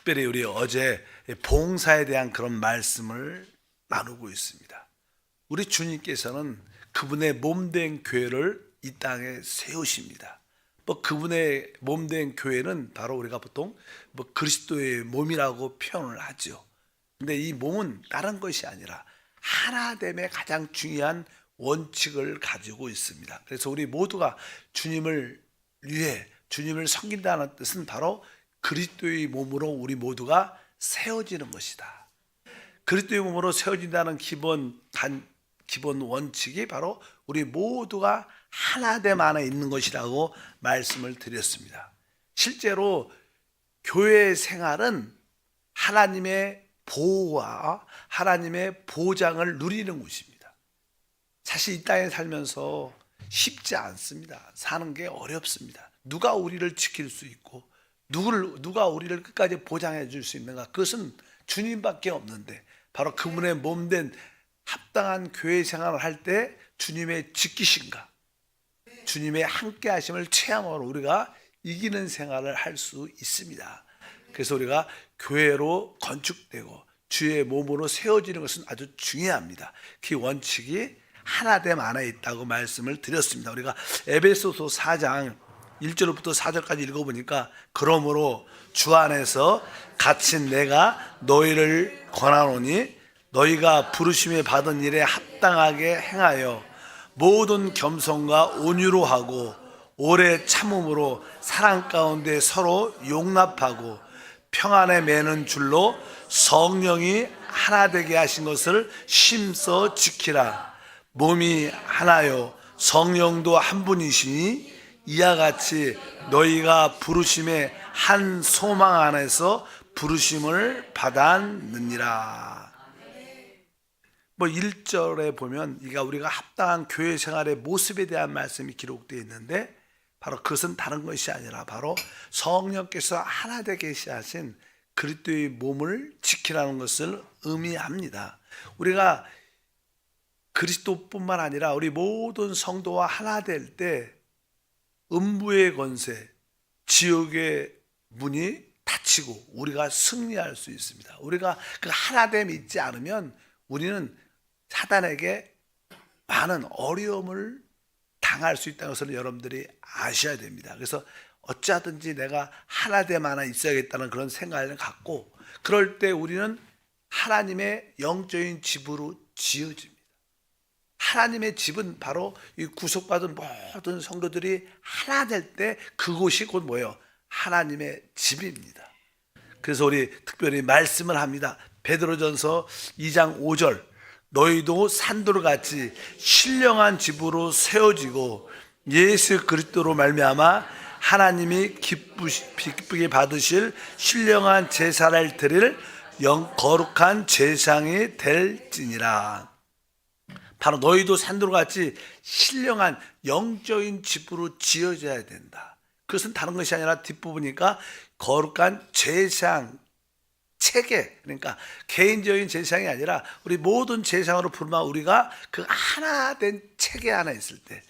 특별히 우리 어제 봉사에 대한 그런 말씀을 나누고 있습니다. 우리 주님께서는 그분의 몸된 교회를 이 땅에 세우십니다. 뭐 그분의 몸된 교회는 바로 우리가 보통 뭐 그리스도의 몸이라고 표현을 하죠. 근데 이 몸은 다른 것이 아니라 하나됨의 가장 중요한 원칙을 가지고 있습니다. 그래서 우리 모두가 주님을 위해 주님을 섬긴다는 뜻은 바로 그리스도의 몸으로 우리 모두가 세워지는 것이다. 그리스도의 몸으로 세워진다는 기본 단 기본 원칙이 바로 우리 모두가 하나됨 안에 있는 것이라고 말씀을 드렸습니다. 실제로 교회 생활은 하나님의 보호와 하나님의 보장을 누리는 곳입니다. 사실 이 땅에 살면서 쉽지 않습니다. 사는 게 어렵습니다. 누가 우리를 지킬 수 있고 누구를 누가 우리를 끝까지 보장해 줄 수 있는가? 그것은 주님밖에 없는데 바로 그분의 몸된 합당한 교회 생활을 할 때 주님의 지키신가? 주님의 함께 하심을 체험하러 우리가 이기는 생활을 할 수 있습니다. 그래서 우리가 교회로 건축되고 주의 몸으로 세워지는 것은 아주 중요합니다. 그 원칙이 하나됨 안에 있다고 말씀을 드렸습니다. 우리가 에베소서 4장 1절부터 4절까지 읽어보니까 그러므로 주 안에서 갇힌 내가 너희를 권하노니 너희가 부르심에 받은 일에 합당하게 행하여 모든 겸손과 온유로 하고 오래 참음으로 사랑 가운데 서로 용납하고 평안에 매는 줄로 성령이 하나 되게 하신 것을 심써 지키라. 몸이 하나요. 성령도 한 분이시니 이와 같이 너희가 부르심의 한 소망 안에서 부르심을 받았느니라. 뭐 1절에 보면 이가 우리가 합당한 교회 생활의 모습에 대한 말씀이 기록되어 있는데 바로 그것은 다른 것이 아니라 바로 성령께서 하나 되게 하신 그리스도의 몸을 지키라는 것을 의미합니다. 우리가 그리스도뿐만 아니라 우리 모든 성도와 하나 될 때 음부의 권세, 지옥의 문이 닫히고 우리가 승리할 수 있습니다. 우리가 그 하나됨이 있지 않으면 우리는 사단에게 많은 어려움을 당할 수 있다는 것을 여러분들이 아셔야 됩니다. 그래서 어찌하든지 내가 하나됨 하나 있어야겠다는 그런 생각을 갖고 그럴 때 우리는 하나님의 영적인 집으로 지어집니다. 하나님의 집은 바로 이 구속받은 모든 성도들이 하나 될 때 그곳이 곧 뭐예요? 하나님의 집입니다. 그래서 우리 특별히 말씀을 합니다. 베드로전서 2장 5절 너희도 산돌 같이 신령한 집으로 세워지고 예수 그리스도로 말미암아 하나님이 기쁘시, 기쁘게 받으실 신령한 제사를 드릴 영 거룩한 제상이 될지니라. 바로 너희도 산돌 같이 신령한 영적인 집으로 지어져야 된다. 그것은 다른 것이 아니라 뒷부분이니까 거룩한 제상, 체계 그러니까 개인적인 제상이 아니라 우리 모든 제상으로 부르면 우리가 그 하나 된 체계 안에 있을 때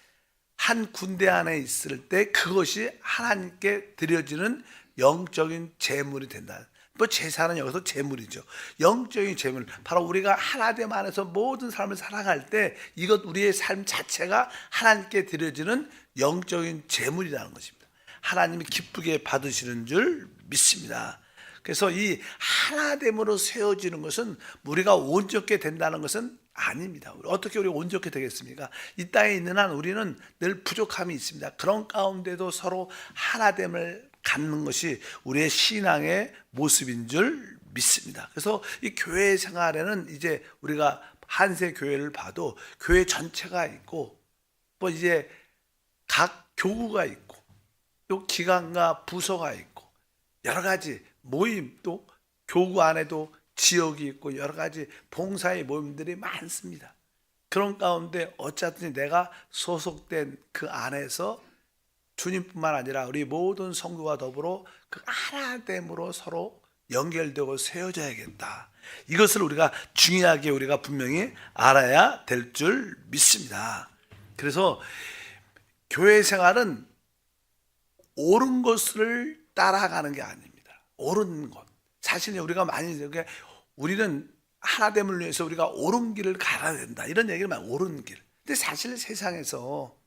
한 군대 안에 있을 때 그것이 하나님께 드려지는 영적인 제물이 된다. 뭐 제사는 여기서 제물이죠. 영적인 제물. 바로 우리가 하나됨 안에서 모든 삶을 살아갈 때 이것 우리의 삶 자체가 하나님께 드려지는 영적인 제물이라는 것입니다. 하나님이 기쁘게 받으시는 줄 믿습니다. 그래서 이 하나됨으로 세워지는 것은 우리가 온전케 된다는 것은 아닙니다. 어떻게 우리 온전케 되겠습니까? 이 땅에 있는 한 우리는 늘 부족함이 있습니다. 그런 가운데도 서로 하나됨을 갖는 것이 우리의 신앙의 모습인 줄 믿습니다. 그래서 이 교회 생활에는 이제 우리가 한세 교회를 봐도 교회 전체가 있고 뭐 이제 각 교구가 있고 또 기관과 부서가 있고 여러 가지 모임 또 교구 안에도 지역이 있고 여러 가지 봉사의 모임들이 많습니다. 그런 가운데 어쨌든 내가 소속된 그 안에서 주님뿐만 아니라 우리 모든 성도와 더불어 그 하나됨으로 서로 연결되고 세워져야겠다. 이것을 우리가 중요하게 우리가 분명히 알아야 될 줄 믿습니다. 그래서 교회 생활은 옳은 것을 따라가는 게 아닙니다. 옳은 것. 사실 우리가 많이 우리는 하나됨을 위해서 우리가 옳은 길을 가야 된다 이런 얘기를 많이 옳은 길. 근데 사실 세상에서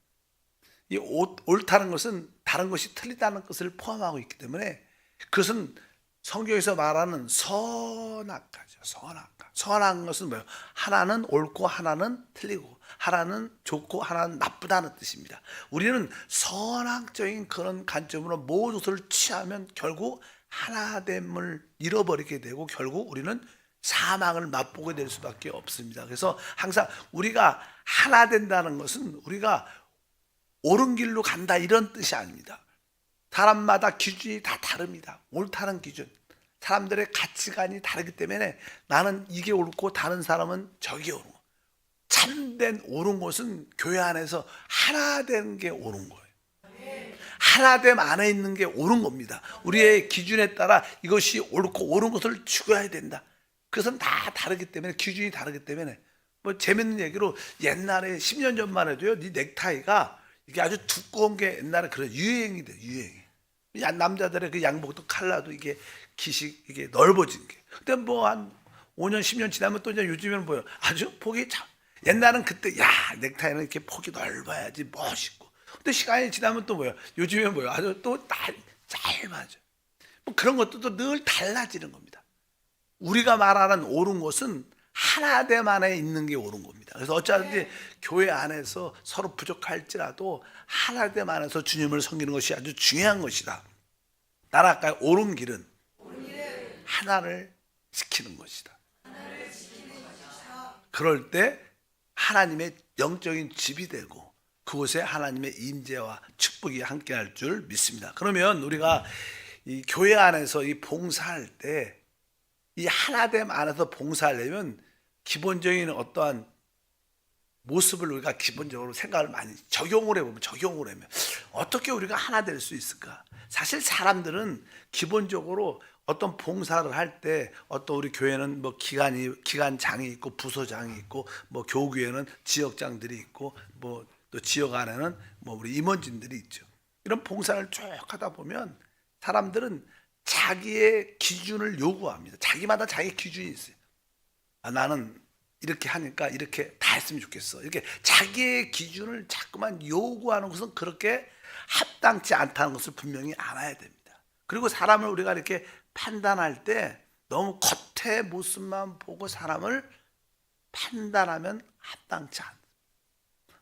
이 옳- 옳다는 것은 다른 것이 틀리다는 것을 포함하고 있기 때문에 그것은 성경에서 말하는 선악과죠. 선악과. 선한 것은 뭐예요? 하나는 옳고 하나는 틀리고 하나는 좋고 하나는 나쁘다는 뜻입니다. 우리는 선악적인 그런 관점으로 모든 것을 취하면 결국 하나됨을 잃어버리게 되고 결국 우리는 사망을 맛보게 될 수밖에 없습니다. 그래서 항상 우리가 하나 된다는 것은 우리가 옳은 길로 간다 이런 뜻이 아닙니다. 사람마다 기준이 다 다릅니다. 옳다는 기준. 사람들의 가치관이 다르기 때문에 나는 이게 옳고 다른 사람은 저게 옳은 거. 참된 옳은 것은 교회 안에서 하나 되는 게 옳은 거예요. 하나됨 안에 있는 게 옳은 겁니다. 우리의 기준에 따라 이것이 옳고 옳은 것을 추구해야 된다. 그것은 다 다르기 때문에 기준이 다르기 때문에 뭐 재밌는 얘기로 옛날에 10년 전만 해도요, 이 넥타이가 이게 아주 두꺼운 게 옛날에 그런 유행이 돼 유행이. 야, 남자들의 그 양복도 칼라도 이게 기식 이게 넓어진 게. 근데 뭐 한 5년 10년 지나면 또 이제 요즘에는 뭐요? 아주 폭이 참 옛날은 그때 야 넥타이는 이렇게 폭이 넓어야지 멋있고. 근데 시간이 지나면 또 뭐요? 요즘에 뭐요? 아주 또 날- 짧아져. 뭐 그런 것도 또 늘 달라지는 겁니다. 우리가 말하는 옳은 것은 하나됨 안에 있는 게 옳은 겁니다. 그래서 어쩌든지 교회 안에서 서로 부족할지라도 하나됨 안에서 주님을 섬기는 것이 아주 중요한 것이다. 따라갈까요? 옳은 길은 하나를 지키는 것이다. 그럴 때 하나님의 영적인 집이 되고 그곳에 하나님의 임재와 축복이 함께할 줄 믿습니다. 그러면 우리가 이 교회 안에서 이 봉사할 때 이 하나됨 안에서 봉사하려면 기본적인 어떠한 모습을 우리가 기본적으로 생각을 많이 적용을 해보면 적용을 하면 어떻게 우리가 하나 될 수 있을까? 사실 사람들은 기본적으로 어떤 봉사를 할 때 어떤 우리 교회는 뭐 기관이 기관장이 있고 부서장이 있고 뭐 교구에는 지역장들이 있고 뭐 또 지역 안에는 뭐 우리 임원진들이 있죠. 이런 봉사를 쭉 하다 보면 사람들은 자기의 기준을 요구합니다. 자기마다 자기 기준이 있어요. 아, 나는 이렇게 하니까 이렇게 다 했으면 좋겠어. 이렇게 자기의 기준을 자꾸만 요구하는 것은 그렇게 합당치 않다는 것을 분명히 알아야 됩니다. 그리고 사람을 우리가 이렇게 판단할 때 너무 겉의 모습만 보고 사람을 판단하면 합당치 않다.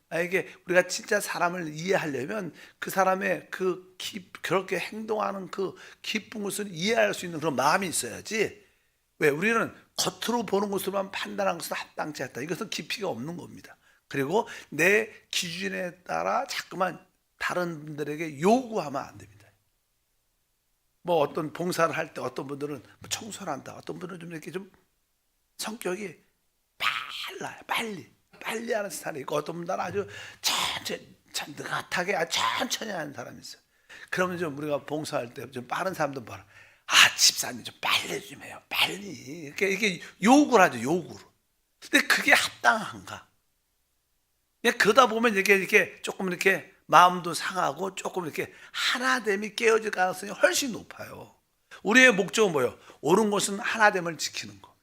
만약에 우리가 진짜 사람을 이해하려면 그 사람의 그 기, 그렇게 행동하는 그 기쁜 것을 이해할 수 있는 그런 마음이 있어야지. 왜 우리는 겉으로 보는 것으로만 판단한 것은 합당치 않다. 이것은 깊이가 없는 겁니다. 그리고 내 기준에 따라 자꾸만 다른 분들에게 요구하면 안 됩니다. 뭐 어떤 봉사를 할 때 어떤 분들은 뭐 청소를 한다. 어떤 분은 좀 이렇게 좀 성격이 빨라요. 빨리. 빨리 하는 스타일이 있고 어떤 분들은 아주 천천히 참 느긋하게 아주 천천히 하는 사람이 있어요. 그러면 좀 우리가 봉사할 때 좀 빠른 사람들 봐라. 아 집사님 좀 빨리 좀 해요. 빨리 이렇게 이렇게 요구를 하죠. 요구를. 근데 그게 합당한가? 그러다 보면 이렇게 이렇게 조금 이렇게 마음도 상하고 조금 이렇게 하나됨이 깨어질 가능성이 훨씬 높아요. 우리의 목적은 뭐예요? 옳은 것은 하나됨을 지키는 거.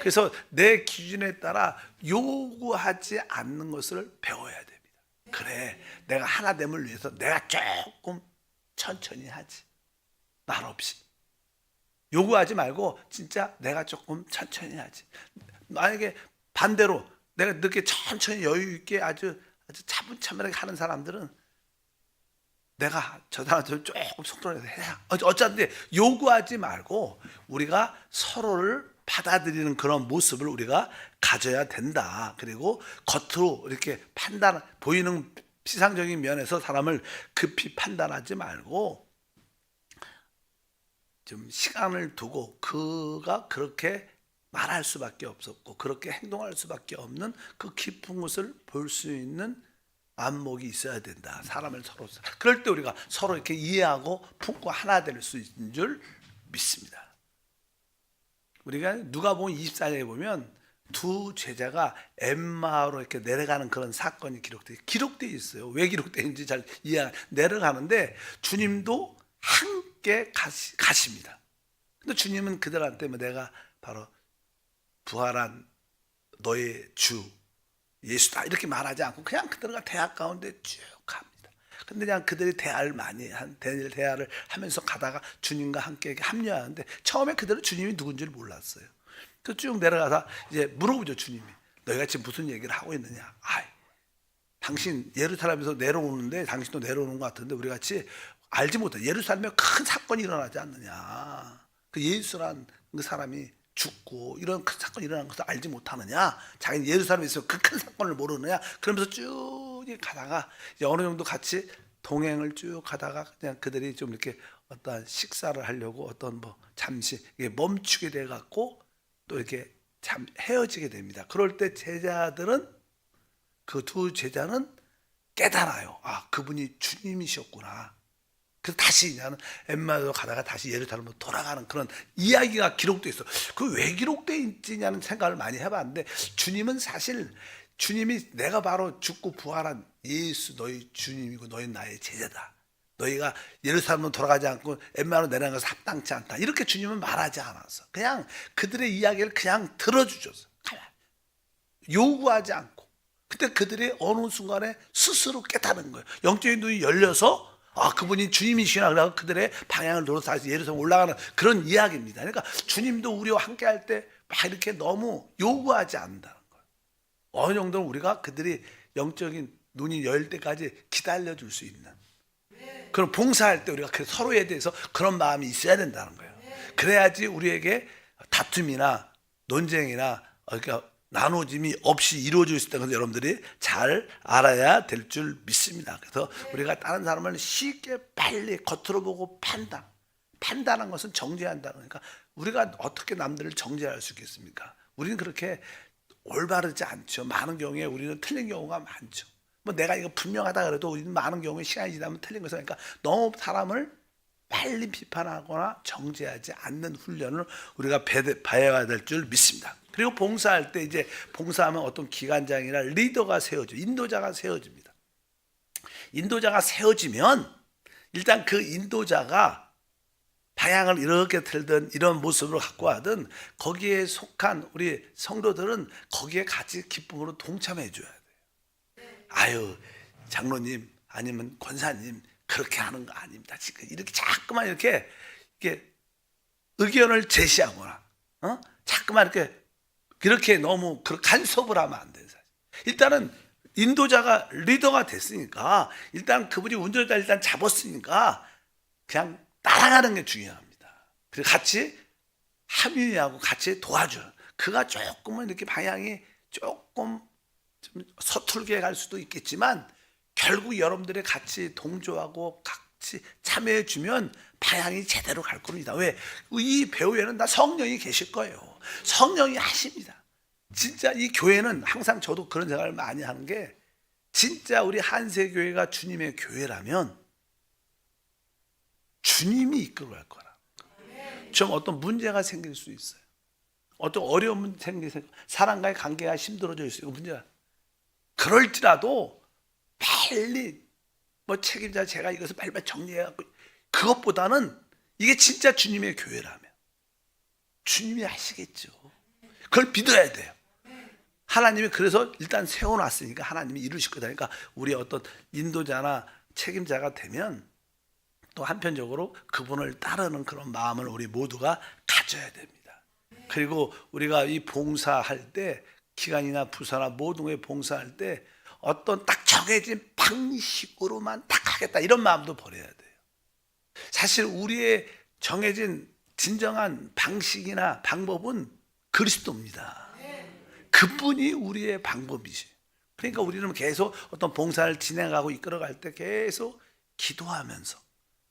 그래서 내 기준에 따라 요구하지 않는 것을 배워야 됩니다. 그래, 내가 하나됨을 위해서 내가 조금 천천히 하지. 말 없이. 요구하지 말고 진짜 내가 조금 천천히 하지. 만약에 반대로 내가 늦게 천천히 여유 있게 아주 아주 차분차분하게 하는 사람들은 내가 저 사람들 조금 속도를 내서 해야 어- 어차피 요구하지 말고 우리가 서로를 받아들이는 그런 모습을 우리가 가져야 된다. 그리고 겉으로 이렇게 판단 보이는 피상적인 면에서 사람을 급히 판단하지 말고 좀 시간을 두고 그가 그렇게 말할 수밖에 없었고 그렇게 행동할 수밖에 없는 그 깊은 것을 볼 수 있는 안목이 있어야 된다. 사람을 서로 그럴 때 우리가 서로 이렇게 이해하고 품고 하나 될 수 있는 줄 믿습니다. 우리가 누가복음 24장에 보면 두 제자가 엠마로 이렇게 내려가는 그런 사건이 기록돼 기록돼 있어요. 왜 기록되는지 잘 이해 내려가는데 주님도 함께 가십니다. 근데 주님은 그들한테 뭐 내가 바로 부활한 너의 주 예수다 이렇게 말하지 않고 그냥 그들과 대화 가운데 쭉 갑니다. 근데 그냥 그들이 대화를 많이 한 대화를 하면서 가다가 주님과 함께 합류하는데 처음에 그들은 주님이 누군지를 몰랐어요. 그쭉 내려가서 이제 물어보죠 주님이 너희가 지금 무슨 얘기를 하고 있느냐? 아이 당신 예루살렘에서 내려오는데 당신도 내려오는 것 같은데 우리 같이 알지 못해 예루살렘에 큰 사건이 일어나지 않느냐? 그 예수란 그 사람이 죽고 이런 큰 사건이 일어난 것을 알지 못하느냐? 자기는 예루살렘에서 그큰 사건을 모르느냐? 그러면서 쭉 가다가 어느 정도 같이 동행을 쭉 가다가 그냥 그들이 좀 이렇게 어떤 식사를 하려고 어떤 뭐 잠시 멈추게 돼 갖고 또 이렇게 참 헤어지게 됩니다. 그럴 때 제자들은 그 두 제자는 깨달아요. 아, 그분이 주님이셨구나. 그래서 다시 나는 엠마도 가다가 다시 예루살렘으로 돌아가는 그런 이야기가 기록돼 있어. 그 왜 기록돼 있지냐는 생각을 많이 해봤는데 주님은 사실 주님이 내가 바로 죽고 부활한 예수 너희 주님이고 너희 나의 제자다. 너희가 예루살렘으로 돌아가지 않고 엠마로 내려간 것은 합당치 않다. 이렇게 주님은 말하지 않았어. 그냥 그들의 이야기를 그냥 들어주셨어. 요구하지 않고. 그때 그들이 어느 순간에 스스로 깨닫는 거예요. 영적인 눈이 열려서 아 그분이 주님이시나 그래서 그들의 방향을 다시 예루살렘 올라가는 그런 이야기입니다. 그러니까 주님도 우리와 함께 할 때 막 이렇게 너무 요구하지 않는다는 거예요. 어느 정도는 우리가 그들이 영적인 눈이 열 때까지 기다려 줄 수 있는 그런 봉사할 때 우리가 그 서로에 대해서 그런 마음이 있어야 된다는 거예요. 그래야지 우리에게 다툼이나 논쟁이나 그러니까 나눠짐이 없이 수 있다는 것을 여러분들이 잘 알아야 될 줄 믿습니다. 그래서 우리가 다른 사람을 쉽게 빨리 겉으로 보고 판단. 판단한 것은 정죄한다. 그러니까 우리가 어떻게 남들을 정죄할 수 있겠습니까? 우리는 그렇게 올바르지 않죠. 많은 경우에 우리는 틀린 경우가 많죠. 뭐 내가 이거 분명하다 그래도 우리는 많은 경우에 시간이 지나면 틀린 것을 그러니까 너무 사람을 빨리 비판하거나 정죄하지 않는 훈련을 우리가 배- 봐야 될 줄 믿습니다. 그리고 봉사할 때 이제 봉사하면 어떤 기관장이나 리더가 세워져, 인도자가 세워집니다. 인도자가 세워지면 일단 그 인도자가 방향을 이렇게 틀든 이런 모습으로 갖고 하든 거기에 속한 우리 성도들은 거기에 같이 기쁨으로 동참해 줘야 돼요. 아유 장로님 아니면 권사님 그렇게 하는 거 아닙니다. 지금 이렇게 자꾸만 이렇게 이렇게 의견을 제시하거나 어? 자꾸만 이렇게 그렇게 너무 그 간섭을 하면 안 돼요. 일단은 인도자가 리더가 됐으니까 일단 그분이 운전자 일단 잡았으니까 그냥 따라가는 게 중요합니다. 그리고 같이 합의하고 같이 도와줘요. 그가 조금은 이렇게 방향이 조금 좀 서툴게 갈 수도 있겠지만 결국 여러분들이 같이 동조하고 같이 참여해 주면 방향이 제대로 갈 겁니다. 왜? 이 배후에는 다 성령이 계실 거예요. 성령이 하십니다. 진짜 이 교회는 항상 저도 그런 생각을 많이 하는 게 진짜 우리 한세 교회가 주님의 교회라면 주님이 이끌어 갈 거라. 좀 어떤 문제가 생길 수 있어요. 어떤 어려움이 생길 수 사람과의 관계가 수 있고 문제가 그럴지라도 빨리 뭐 책임자 제가 이것을 빨리빨리 정리해갖고 그것보다는 이게 진짜 주님의 교회라면 주님이 하시겠죠. 그걸 믿어야 돼요. 하나님이 그래서 일단 세워놨으니까 하나님이 이루실 거다. 그러니까 우리 어떤 인도자나 책임자가 되면 또 한편적으로 그분을 따르는 그런 마음을 우리 모두가 가져야 됩니다. 그리고 우리가 이 봉사할 때 기간이나 부사나 모든 게 봉사할 때 어떤 딱 정해진 방식으로만 딱 하겠다 이런 마음도 버려야 돼요. 사실 우리의 정해진 진정한 방식이나 방법은 그리스도입니다. 그분이 우리의 방법이지. 그러니까 우리는 계속 어떤 봉사를 진행하고 이끌어갈 때 계속 기도하면서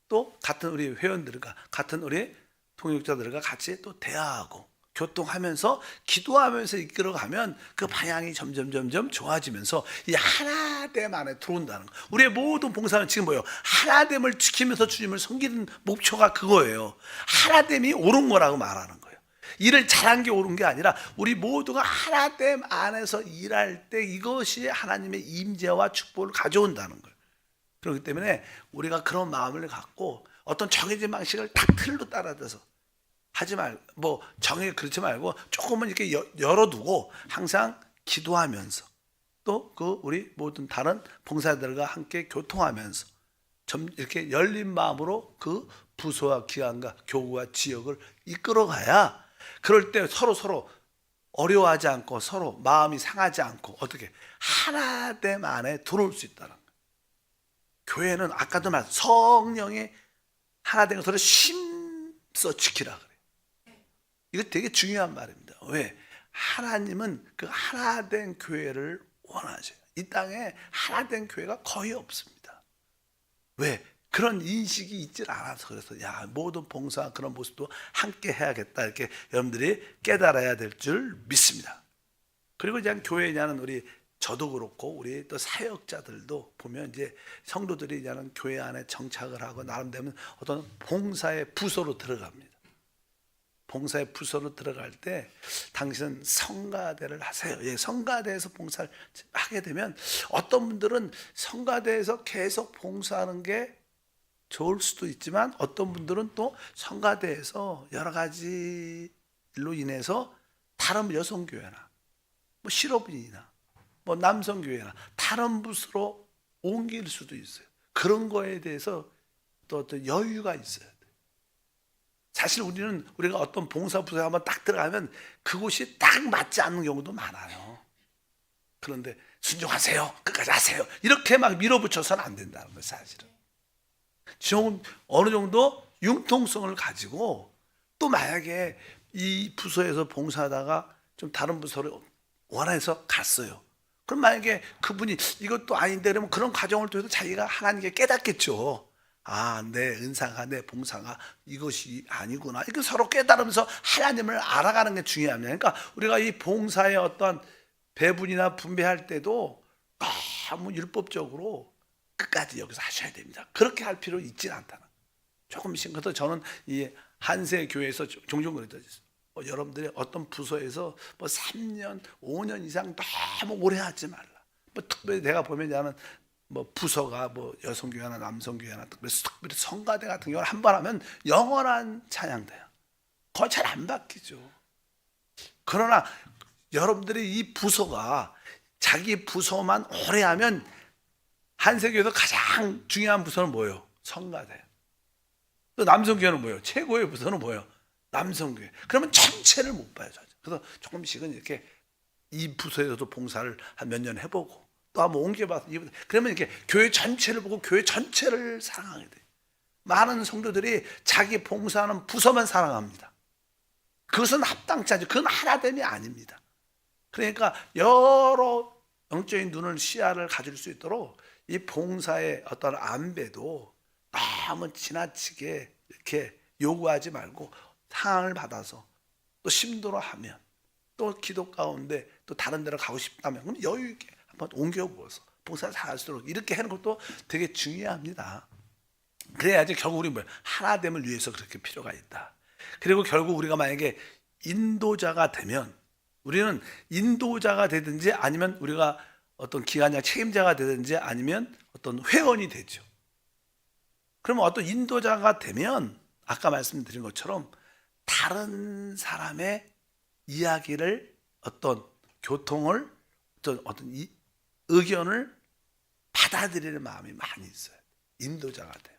또 같은 우리 회원들과 같은 우리 통역자들과 같이 또 대화하고 교통하면서 기도하면서 이끌어가면 그 방향이 점점 점점 좋아지면서 이 하나됨 안에 들어온다는 거. 우리의 모든 봉사는 지금 뭐예요? 하나됨을 지키면서 주님을 섬기는 목표가 그거예요. 하나됨이 옳은 거라고 말하는 거예요. 일을 잘한 게 옳은 게 아니라 우리 모두가 하나됨 안에서 일할 때 이것이 하나님의 임재와 축복을 가져온다는 거예요. 그렇기 때문에 우리가 그런 마음을 갖고 어떤 정해진 방식을 딱 틀로 따라서 하지 말, 뭐 정해 그렇지 말고 조금은 이렇게 여- 열어두고 항상 기도하면서 또 그 우리 모든 다른 봉사들과 함께 교통하면서 점 이렇게 열린 마음으로 그 부서와 기관과 교구와 지역을 이끌어가야 그럴 때 서로 서로 어려워하지 않고 서로 마음이 상하지 않고 어떻게 하나됨 안에 들어올 수 있다는 거예요. 교회는 아까도 말 성령의 하나된 것을 심써 지키라. 이거 되게 중요한 말입니다. 왜? 하나님은 그 하나된 교회를 원하셔요. 이 땅에 하나된 교회가 거의 없습니다. 왜? 그런 인식이 있질 않아서 그래서 야 모든 봉사 그런 모습도 함께 해야겠다 이렇게 여러분들이 깨달아야 될 줄 믿습니다. 그리고 이제 교회냐는 우리 저도 그렇고 우리 또 사역자들도 보면 이제 성도들이 이제는 교회 안에 정착을 하고 나름대로 어떤 봉사의 부서로 들어갑니다. 봉사의 부서로 들어갈 때 당신은 성가대를 하세요. 예, 성가대에서 봉사를 하게 되면 어떤 분들은 성가대에서 계속 봉사하는 게 좋을 수도 있지만 어떤 분들은 또 성가대에서 여러 가지 일로 인해서 다른 여성교회나 뭐 실업인이나 뭐 남성교회나 다른 부서로 옮길 수도 있어요. 그런 거에 대해서 또 어떤 여유가 있어요. 사실 우리는 우리가 어떤 봉사 부서에 한번 딱 들어가면 그곳이 딱 맞지 않는 경우도 많아요. 그런데 순종하세요. 끝까지 하세요. 이렇게 막 밀어붙여서는 안 된다는 거예요, 사실은. 좀 어느 정도 융통성을 가지고 또 만약에 이 부서에서 봉사하다가 좀 다른 부서를 원해서 갔어요. 그럼 만약에 그분이 이것도 아닌데 그러면 그런 과정을 통해서 자기가 하나님께 깨닫겠죠. 아, 내 은사가 내 봉사가 이것이 아니구나. 이거 서로 깨달으면서 하나님을 알아가는 게 중요합니다. 그러니까 우리가 이 봉사의 어떤 배분이나 분배할 때도 너무 율법적으로 끝까지 여기서 하셔야 됩니다. 그렇게 할 필요 있지는 않다는. 조금씩 그래서 저는 이 한세 교회에서 종종 그랬죠. 뭐 여러분들이 어떤 부서에서 뭐 3년, 5년 이상 너무 오래 하지 말라. 뭐 특별히 내가 보면 나는 뭐 부서가 뭐 여성교회나 남성교회나 특별히 특별히 성가대 같은 경우는 한 번 하면 영원한 찬양돼요. 거의 잘 안 바뀌죠. 그러나 여러분들이 이 부서가 자기 부서만 오래 하면 한세교에서 가장 중요한 부서는 뭐예요? 성가대. 또 남성교회는 뭐예요? 최고의 부서는 뭐예요? 남성교회. 그러면 전체를 못 봐요. 그래서 조금씩은 이렇게 이 부서에서도 봉사를 한 몇 년 해보고 또 한번 옮겨봐서 이 부서- 그러면 이렇게 교회 전체를 보고 교회 전체를 사랑하게 돼요. 많은 성도들이 자기 봉사하는 부서만 사랑합니다. 그것은 합당치 않죠. 그건 하나됨이 아닙니다. 그러니까 여러 영적인 눈을 시야를 가질 수 있도록 이 봉사의 어떤 안배도 너무 지나치게 이렇게 요구하지 말고 상황을 받아서 또 심도로 하면 또 기도 가운데 또 다른 데로 가고 싶다면 그럼 여유 있게 한번 옮겨 보아서 봉사를 잘할 수 있도록 이렇게 하는 것도 되게 중요합니다. 그래야지 결국 우리 뭐 하나됨을 위해서 그렇게 필요가 있다. 그리고 결국 우리가 만약에 인도자가 되면 우리는 인도자가 되든지 아니면 우리가 어떤 기관장 책임자가 되든지 아니면 어떤 회원이 되죠. 그러면 어떤 인도자가 되면 아까 말씀드린 것처럼 다른 사람의 이야기를 어떤 교통을 어떤 어떤 이, 의견을 받아들이는 마음이 많이 있어요. 인도자가 되면.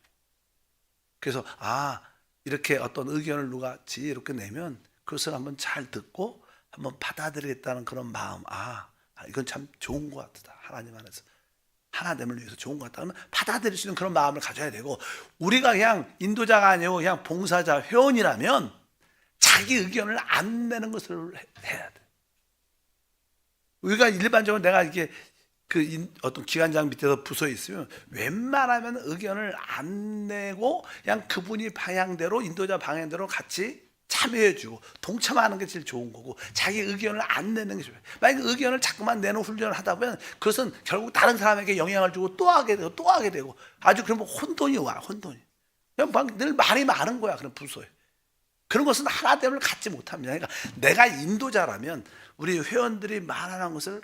그래서 아 이렇게 어떤 의견을 누가 지 이렇게 내면 그것을 한번 잘 듣고 한번 받아들이겠다는 그런 마음 아, 아, 이건 참 좋은 것 같다 하나님 안에서 하나됨을 위해서 좋은 것 같다 그러면 받아들일 수 있는 그런 마음을 가져야 되고 우리가 그냥 인도자가 아니고 그냥 봉사자 회원이라면 자기 의견을 안 내는 것을 해- 해야 돼 우리가 일반적으로 내가 이게 그 인- 어떤 기관장 밑에서 부서에 있으면 웬만하면 의견을 안 내고 그냥 그분이 방향대로 인도자 방향대로 같이 참여해주고 동참하는 게 제일 좋은 거고 자기 의견을 안 내는 게 좋아요. 만약에 의견을 자꾸만 내는 훈련을 하다 보면 그것은 결국 다른 사람에게 영향을 주고 또 하게 되고 또 하게 되고 아주 그러면 혼돈이 와 혼돈이. 그냥 막 늘 말이 많은 거야 그런 부서에. 그런 것은 하나됨을 갖지 못합니다. 그러니까 내가 인도자라면 우리 회원들이 말하는 것을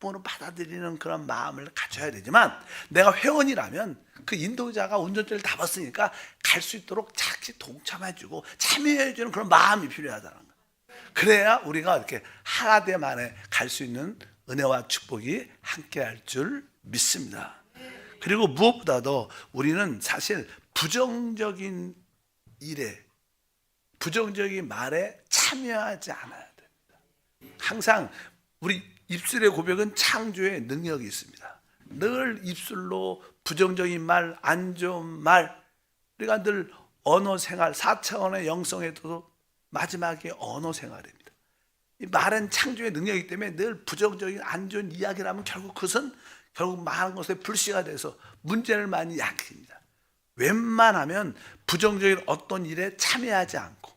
기쁨으로 받아들이는 그런 마음을 가져야 되지만 내가 회원이라면 그 인도자가 운전대를 다 봤으니까 갈 수 있도록 같이 동참해주고 참여해주는 그런 마음이 필요하다는 거예요. 그래야 우리가 이렇게 하나됨 안에 갈 수 있는 은혜와 축복이 함께할 줄 믿습니다. 그리고 무엇보다도 우리는 사실 부정적인 일에 부정적인 말에 참여하지 않아야 됩니다. 항상 우리 입술의 고백은 창조의 능력이 있습니다. 늘 입술로 부정적인 말, 안 좋은 말, 우리가 늘 언어 생활, 4차원의 영성에도 마지막에 언어 생활입니다. 이 말은 창조의 능력이기 때문에 늘 부정적인 안 좋은 이야기를 하면 결국 그것은 결국 많은 것에 불씨가 돼서 문제를 많이 야기합니다. 웬만하면 부정적인 어떤 일에 참여하지 않고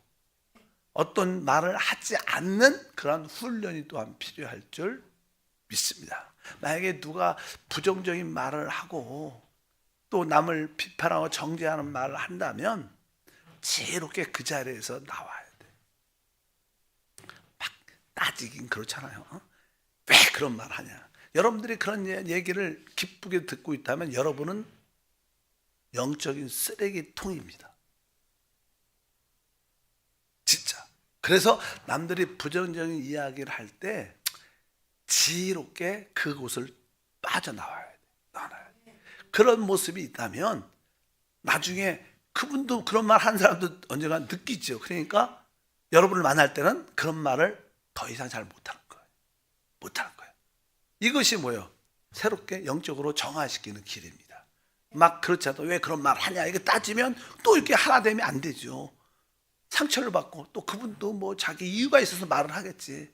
어떤 말을 하지 않는 그런 훈련이 또한 필요할 줄 믿습니다. 만약에 누가 부정적인 말을 하고 또 남을 비판하고 정죄하는 말을 한다면 지혜롭게 그 자리에서 나와야 돼. 막 따지긴 그렇잖아요. 어? 왜 그런 말 하냐? 여러분들이 그런 얘- 얘기를 기쁘게 듣고 있다면 여러분은 영적인 쓰레기통입니다. 진짜. 그래서 남들이 부정적인 이야기를 할 때 지혜롭게 그곳을 빠져나와야 돼. 나와야 돼. 그런 모습이 있다면 나중에 그분도 그런 말 한 사람도 언젠가 느끼죠. 그러니까 여러분을 만날 때는 그런 말을 더 이상 잘 못하는 거예요. 못하는 거예요. 이것이 뭐예요? 새롭게 영적으로 정화시키는 길입니다. 막 그렇지 않아도 왜 그런 말 하냐 이거 따지면 또 이렇게 하나 되면 안 되죠. 상처를 받고 또 그분도 뭐 자기 이유가 있어서 말을 하겠지.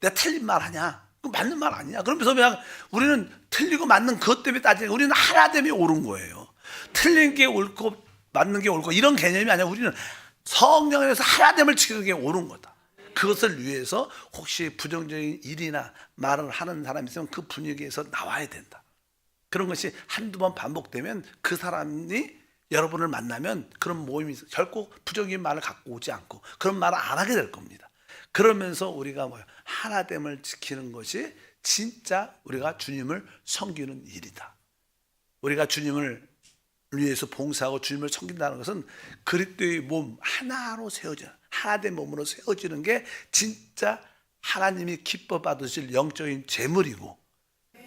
내가 틀린 말 하냐? 그 맞는 말 아니야. 그러면서 그냥 우리는 틀리고 맞는 그것 때문에 따지는 우리는 하나 때문에 옳은 거예요. 틀린 게 옳고 맞는 게 옳고 이런 개념이 아니라 우리는 성령에서 하나됨을 지키는 게 옳은 거다. 그것을 위해서 혹시 부정적인 일이나 말을 하는 사람이 있으면 그 분위기에서 나와야 된다. 그런 것이 한두 번 반복되면 그 사람이 여러분을 만나면 그런 모임이 결코 부정적인 말을 갖고 오지 않고 그런 말을 안 하게 될 겁니다. 그러면서 우리가 뭐야 하나됨을 지키는 것이 진짜 우리가 주님을 섬기는 일이다. 우리가 주님을 위해서 봉사하고 주님을 섬긴다는 것은 그리스도의 몸 하나로 세워지는 하나된 몸으로 세워지는 게 진짜 하나님이 기뻐 받으실 영적인 재물이고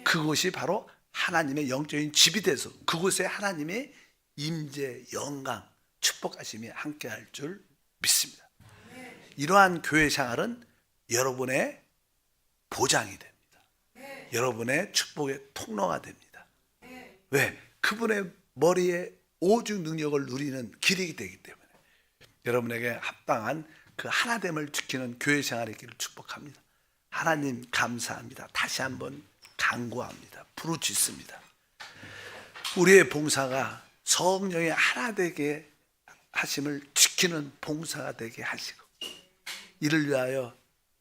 그것이 바로 하나님의 영적인 집이 돼서 그곳에 하나님의 임재, 영광, 축복하심이 함께할 줄 믿습니다. 이러한 교회 생활은 여러분의 보장이 됩니다. 여러분의 축복의 통로가 됩니다. 왜? 그분의 머리에 오직 능력을 누리는 길이 되기 때문에 여러분에게 합당한 그 하나됨을 지키는 교회 생활의 길을 축복합니다. 하나님 감사합니다. 다시 한번 간구합니다. 부르짖습니다. 우리의 봉사가 성령의 하나 되게 하심을 지키는 봉사가 되게 하시고 이를 위하여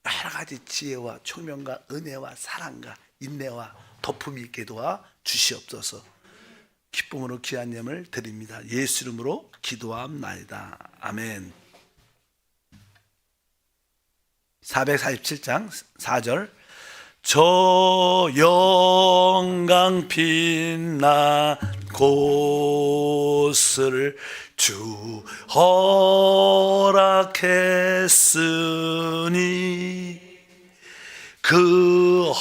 여러 가지 지혜와 총명과 은혜와 사랑과 인내와 덮음이 있게 도와 주시옵소서. 기쁨으로 귀한 예물 드립니다. 예수 이름으로 기도함나이다. 아멘. 447장 4절 저 영광 빛나 곳을 주 허락했으니 그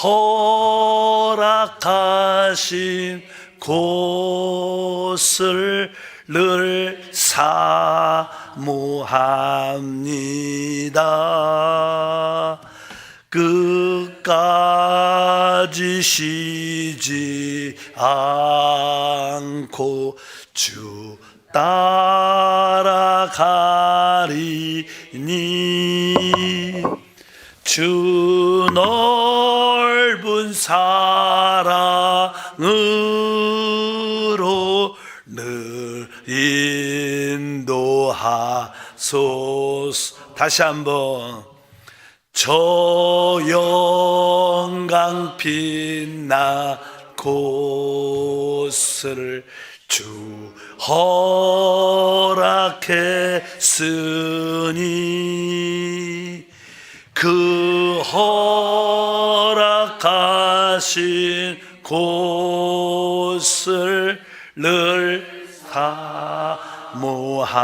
허락하신 곳을 늘 사모합니다. 끝까지 쉬지 않고 주 따라가리니. 주 넓은 사랑으로 늘 인도하소서. 다시 한번 저 영광 빛나 곳을 주 허락했으니 그 하신 곳을 늘 사모합니다.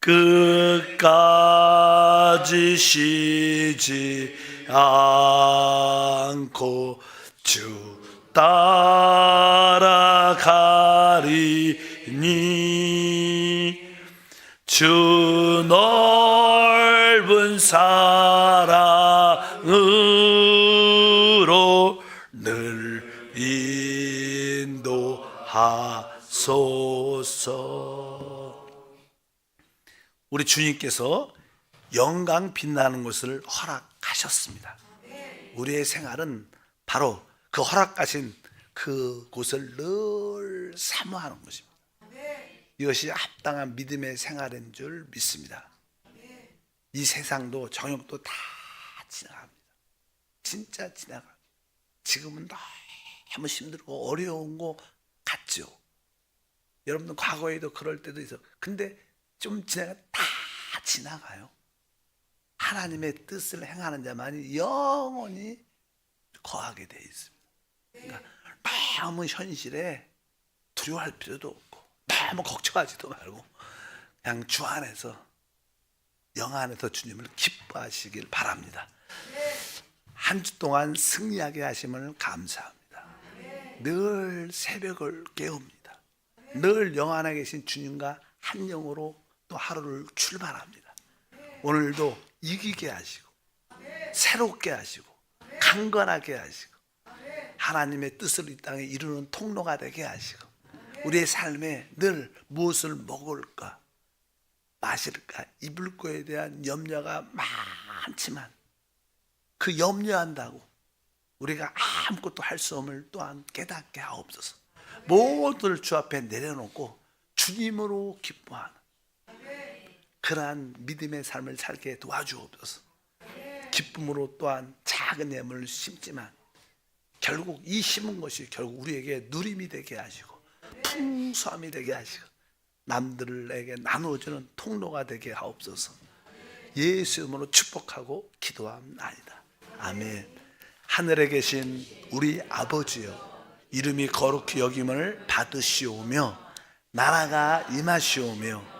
끝까지 쉬지 않고 주 따라가리니 주 넓은 사랑으로 늘 인도하소서. 우리 주님께서 영광 빛나는 것을 허락하셨습니다. 우리의 생활은 바로 그 허락하신 그 곳을 늘 사모하는 것입니다. 이것이 합당한 믿음의 생활인 줄 믿습니다. 이 세상도 정욕도 다 지나갑니다. 진짜 지나가. 지금은 너무 힘들고 어려운 거 같죠. 여러분들 과거에도 그럴 때도 있어. 근데 좀 지나가 다 지나가요. 하나님의 뜻을 행하는 자만이 영원히 거하게 돼 있습니다. 그러니까 너무 현실에 두려워할 필요도 없고 너무 걱정하지도 말고 그냥 주 안에서 영 안에서 주님을 기뻐하시길 바랍니다. 한 주 동안 승리하게 하심을 감사합니다. 늘 새벽을 깨웁니다. 늘 영 안에 계신 주님과 한 영으로 또 하루를 출발합니다. 오늘도 이기게 하시고 새롭게 하시고 강건하게 하시고 하나님의 뜻을 이 땅에 이루는 통로가 되게 하시고 우리의 삶에 늘 무엇을 먹을까 마실까 입을 거에 대한 염려가 많지만 그 염려한다고 우리가 아무것도 할 수 없음을 또한 깨닫게 하옵소서 모두를 주 앞에 내려놓고 주님으로 기뻐하는 그러한 믿음의 삶을 살게 도와주옵소서. 기쁨으로 또한 작은 예물을 심지만 결국 이 심은 것이 결국 우리에게 누림이 되게 하시고 풍성함이 되게 하시고 남들에게 나누어주는 통로가 되게 하옵소서. 예수 이름으로 축복하고 기도합니다. 아멘. 하늘에 계신 우리 아버지여 이름이 거룩히 여김을 받으시오며 나라가 임하시오며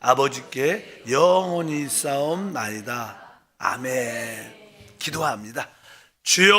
아버지께 영원히 싸움 나이다. 아멘. 기도합니다. 주여